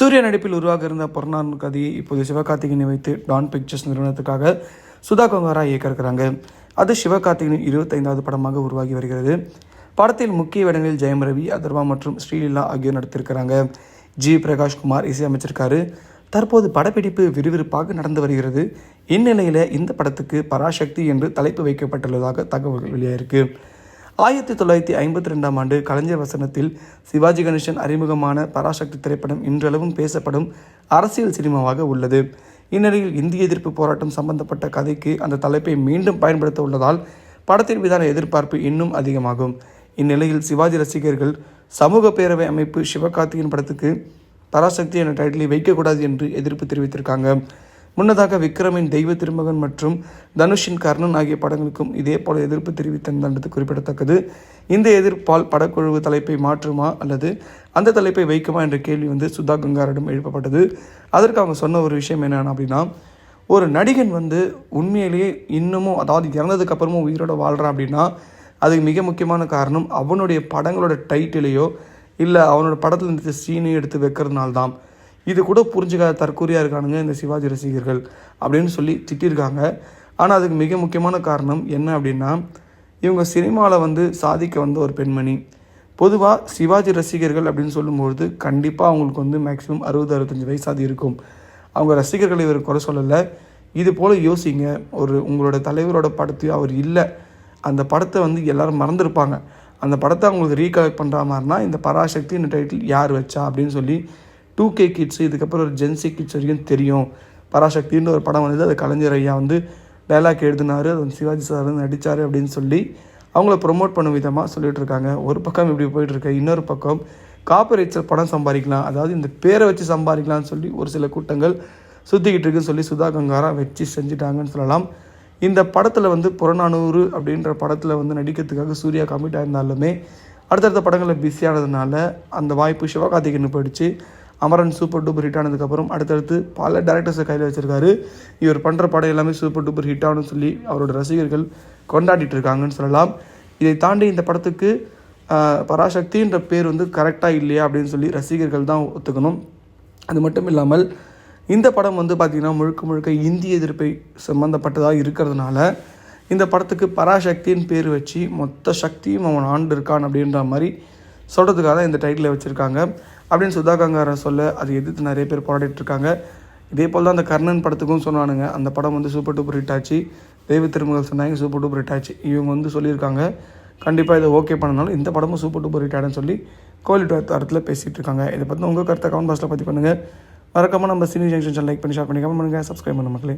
சூர்யா நடிப்பில் உருவாக இருந்த புறநானூறு கதையை இப்போது சிவகார்த்திகேயனை வைத்து டான் பிக்சர்ஸ் நிறுவனத்துக்காக சுதா கொங்காரா இயக்கருக்கிறாங்க அது சிவகார்த்திகேயனின் இருபத்தைந்தாவது படமாக உருவாகி வருகிறது. படத்தில் முக்கிய இடங்களில் ஜெயம் ரவி அதர்வா மற்றும் ஸ்ரீலீலா ஆகியோர் நடித்திருக்கிறாங்க. ஜி. பிரகாஷ்குமார் இசையமைச்சிருக்காரு. தற்போது படப்பிடிப்பு விறுவிறுப்பாக நடந்து வருகிறது. இந்நிலையில் இந்த படத்துக்கு பராசக்தி என்று தலைப்பு வைக்கப்பட்டுள்ளதாக தகவல்கள் வெளியாயிருக்கு. ஆயிரத்தி தொள்ளாயிரத்தி ஐம்பத்தி ரெண்டாம் ஆண்டு கலைஞர் வசனத்தில் சிவாஜி கணேசன் அறிமுகமான பராசக்தி திரைப்படம் இன்றளவும் பேசப்படும் அரசியல் சினிமாவாக உள்ளது. இந்நிலையில் இந்திய எதிர்ப்பு போராட்டம் சம்பந்தப்பட்ட கதைக்கு அந்த தலைப்பை மீண்டும் பயன்படுத்த உள்ளதால் படத்தின் மீதான எதிர்பார்ப்பு இன்னும் அதிகமாகும். இந்நிலையில் சிவாஜி ரசிகர்கள் சமூக பேரவை அமைப்பு சிவகார்த்திகேயன் படத்துக்கு பராசக்தி என்ற டைட்டிலை வைக்கக்கூடாது என்று எதிர்ப்பு தெரிவித்திருக்காங்க. முன்னதாக விக்ரமின் தெய்வ திருமகன் மற்றும் தனுஷின் கர்ணன் ஆகிய படங்களுக்கும் இதே போல எதிர்ப்பு தெரிவித்திருந்தது குறிப்பிடத்தக்கது. இந்த எதிர்ப்பால் படக்குழு தலைப்பை மாற்றுமா அல்லது அந்த தலைப்பை வைக்குமா என்ற கேள்வி வந்து சுதா கங்காரிடம் எழுப்பப்பட்டது. அதற்கு அவங்க சொன்ன ஒரு விஷயம் என்னென்ன அப்படின்னா ஒரு நடிகன் வந்து உண்மையிலேயே இன்னமும் அதாவது இறந்ததுக்கு அப்புறமும் உயிரோட வாழ்கிறான் அப்படின்னா அதுக்கு மிக முக்கியமான காரணம் அவனுடைய படங்களோட டைட்டிலையோ இல்லை அவனோட படத்தில் இருந்த சீனையும் எடுத்து வைக்கிறதுனால தான் இது கூட புரிஞ்சுக்காத தற்கூரியாக இருக்கானுங்க இந்த சிவாஜி ரசிகர்கள் அப்படின்னு சொல்லி திட்டிருக்காங்க. ஆனால் அதுக்கு மிக முக்கியமான காரணம் என்ன அப்படின்னா இவங்க சினிமாவில் வந்து சாதிக்க வந்த ஒரு பெண்மணி. பொதுவாக சிவாஜி ரசிகர்கள் அப்படின்னு சொல்லும்பொழுது கண்டிப்பாக அவங்களுக்கு வந்து மேக்ஸிமம் அறுபது அறுபத்தஞ்சு வயசாது இருக்கும். அவங்க ரசிகர்களை இவர் குறை சொல்லலை. இது போல் யோசிங்க ஒரு உங்களோட தலைவரோட படத்தையும் அவர் இல்லை. அந்த படத்தை வந்து எல்லோரும் மறந்துருப்பாங்க. அந்த படத்தை அவங்களுக்கு ரீகலெக்ட் பண்ணுற மாதிரினா இந்த பராசக்தி இந்த டைட்டில் யார் வச்சா அப்படின்னு சொல்லி டூ கே கிட்ஸ் இதுக்கப்புறம் ஒரு ஜென்சி கிட்ஸ் வரைக்கும் தெரியும். பராசக்தின்னு ஒரு படம் வந்தது. அது கலைஞர் ஐயா வந்து டைலாக் எழுதினார். அது வந்து சிவாஜி சார் வந்து நடித்தார் அப்படின்னு சொல்லி அவங்கள ப்ரொமோட் பண்ணும் விதமாக சொல்லிட்டு இருக்காங்க. ஒரு பக்கம் இப்படி போயிட்டுருக்கு இன்னொரு பக்கம் காப்பரேட்ஸில் படம் சம்பாதிக்கலாம். அதாவது இந்த பேரை வச்சு சம்பாதிக்கலாம்னு சொல்லி ஒரு சில கூட்டங்கள் சுற்றிக்கிட்டு இருக்குன்னு சொல்லி சுதா கங்காரா வச்சு செஞ்சுட்டாங்கன்னு சொல்லலாம். இந்த படத்தில் வந்து புறநானூறு அப்படின்ற படத்தில் வந்து நடிக்கிறதுக்காக சூர்யா கமிட் ஆயிருந்தாலுமே அடுத்தடுத்த படங்களில் பிஸியானதுனால அந்த வாய்ப்பு சிவகார்த்திகேயன் போயிடுச்சு. அமரன் சூப்பர் டூப்பர் ஹிட் ஆனதுக்கப்புறம் அடுத்தடுத்து பல டேரக்டர்ஸை கையில் வச்சுருக்காரு. இவர் பண்ணுற படம் எல்லாமே சூப்பர் டூப்பர் ஹிட் ஆகணும்னு சொல்லி அவரோட ரசிகர்கள் கொண்டாடிட்டு இருக்காங்கன்னு சொல்லலாம். இதை தாண்டி இந்த படத்துக்கு பராசக்தின்ற பேர் வந்து கரெக்டாக இல்லையா அப்படின்னு சொல்லி ரசிகர்கள் தான் ஒத்துக்கணும். அது மட்டும் இல்லாமல் இந்த படம் வந்து பார்த்திங்கன்னா முழுக்க முழுக்க இந்திய எதிர்ப்பை சம்மந்தப்பட்டதாக இருக்கிறதுனால இந்த படத்துக்கு பராசக்தின்னு பேர் வச்சு மொத்த சக்தியும் அவன் ஆண்டு இருக்கான் அப்படின்ற மாதிரி சொல்கிறதுக்காக தான் இந்த டைட்டிலை வச்சுருக்காங்க. அப்படின்னு சுதாகங்கார சொல்ல அதை எதிர்த்து நிறைய பேர் போராடிட்டு இருக்காங்க இதே போல் தான் அந்த கர்ணன் படத்துக்கும் சொன்னானுங்க. அந்த படம் வந்து சூப்பர் டூப்பர் ஹிட் ஆச்சு. தெய்வ திருமகள் சொன்னாங்க சூப்பர் டூப்பர் ஹிட் ஆச்சு. இவங்க வந்து சொல்லியிருக்காங்க. கண்டிப்பாக இதை ஓகே பண்ணனாலும் இந்த படமும் சூப்பர் டூப்பர் ஹிட் ஆடுன்னு சொல்லி கோயில் இடத்துல பேசிகிட்டு இருக்காங்க இதை பற்றி உங்கள் கருத்தை கமெண்ட் பாக்ஸில் பற்றி பண்ணுங்கள் மறக்காமல் நம்ம சினி ஜங்ஷன் லைக் பண்ணி ஷேர் பண்ணி கமெண்ட் பண்ணுங்கள் சப்ஸ்கிரைப் பண்ண மக்களே.